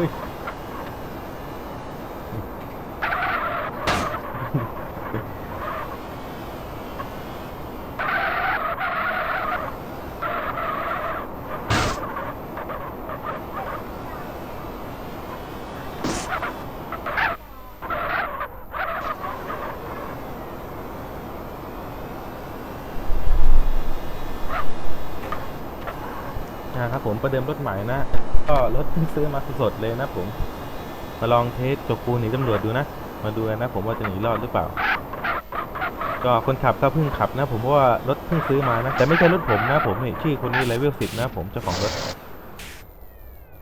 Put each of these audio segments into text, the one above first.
ุ้ยนะครับผมประเดิมรถใหม่นะ ก็รถเพิ่งซื้อมาสดๆเลยนะผม มาลองเทสจกปูหนีตำรวจดูนะ มาดูกันนะผมว่าจะหนีรอดหรือเปล่า ก็คนขับก็เพิ่งขับนะ ผมเพราะว่ารถเพิ่งซื้อมานะ แต่ไม่ใช่รถผมนะผมนี่ชื่อคนนี้เลเวลสิบนะผมเจ้าของรถ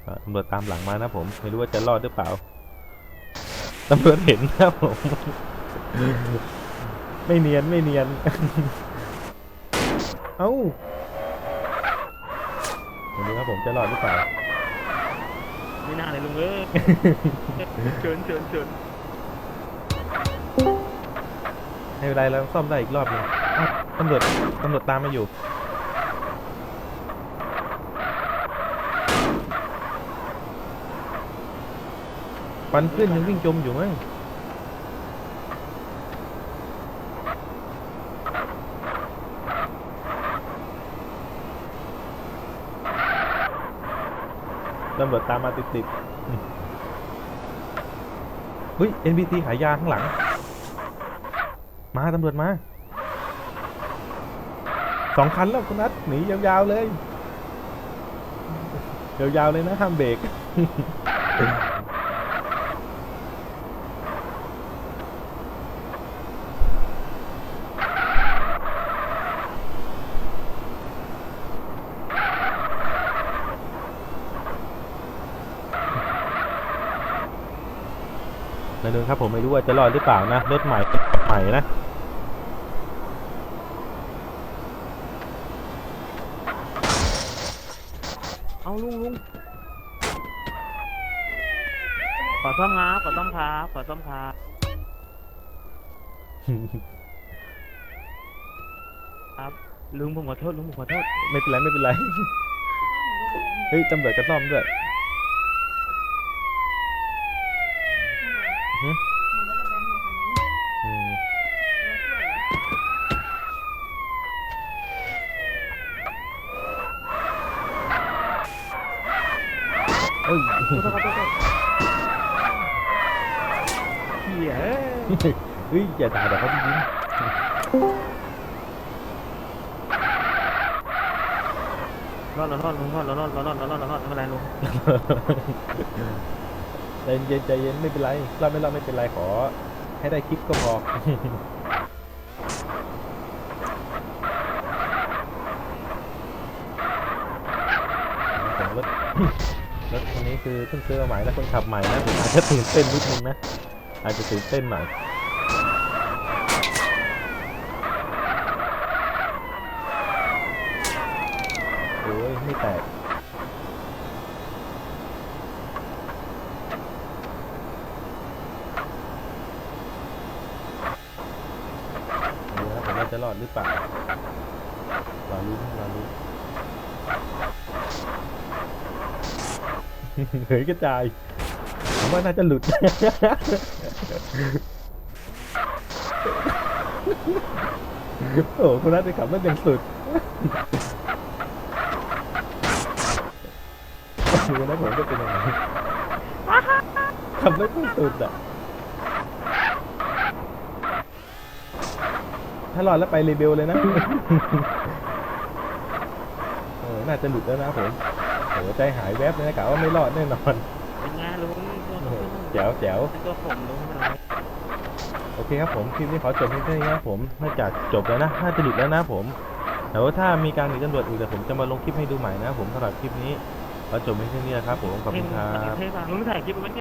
อ่าตำรวจตามหลังมานะผม ไม่รู้ว่าจะรอดหรือเปล่าตำรวจเห็นนะผม ไม่เนียนไม่เนียน เอ้าไม่รู้ครับผมจะรอดหรือเปล่า ไม่น่าเลยลุงเอ้ยเชิญเชิญเชิญไม่เป็นไรเราซ่อมได้อีกรอบหนึงอ้าวตำรวจตำรวจตามมาอยู่ ปันเพื่อนยังวิ่งจมอยู่มั้ง ตำรวจตามมาติดติดเฮ้ย NBT ขายยาข้างหลัง มาตำรวจมาสองคันแล้วคุณนัทหนียาวๆเลย ยาวๆเลยนะห้ามเบรก นะนึงครับผมไม่รู้ว่าจะรอดหรือเปล่านะรถใหม่ใหม่นะเอาลุงลุงขอซ่อมครับขอซ่อมครับขอซ่อมครับครับลุงผมขอโทษลุงผมขอโทษไม่เป็นไรไม่เป็นไรเฮ้ยตำรวจก็ซ่อมด้วย อื้อหืออืมเอ้ยขอโทษขอโทษขอโทษเหี้ยเอ้ยเฮ้ยอย่าด่าเดี๋ยวเขาจะยิงรอดรอดรอดลุงรอดรอดรอดรอดรอดรอดรอดไม่เป็นไรลุง ใจเย็นใจเย็นไม่เป็นไรรอดไม่รอดไม่เป็นไรขอ ให้ได้คลิปก็พอรถรถคันนี้คือเพิ่งซื้อมาใหม่นะคนขับใหม่นะผมอาจจะตื่นเต้นนิดนึงนะอาจจะตื่นเต้นหน่อยโอ้ยไม่แตก เดี๋ยวนะผมว่า จะรอดหรือเปล่ารอลุ้นรอลุ้นเฮ้ยกระจายผมว่าน่าจะหลุด โอ้โหคุณนัทไปขับรถอย่างสุดดูนะผมจะเป็นยังไงขับรถไม่สุดอะ ถ้ารอดแล้วไปรีเบลเลยนะ เออ น่าจะหลุดแล้วนะผมโอ้ใจหายแวบเลยนะกะว่าไม่รอดแน่นอนเป็นไงลุงโอ้โหแจ๋วแจ๋วเป็นตัวผมลุงไม่เป็นไรโอเคครับผมคลิปนี้ขอจบเพียงแค่นี้ครับผมน่าจะจบแล้วนะน่าจะหลุดแล้วนะผมแต่ว่าถ้ามีการหนีตำรวจอีกเดี๋ยวผมจะมาลงคลิปให้ดูใหม่นะครับผมสำหรับคลิปนี้ขอจบเพียงแค่นี้นะครับผมขอบคุณครับเท่ป่ะลุงถ่ายคลิปไว้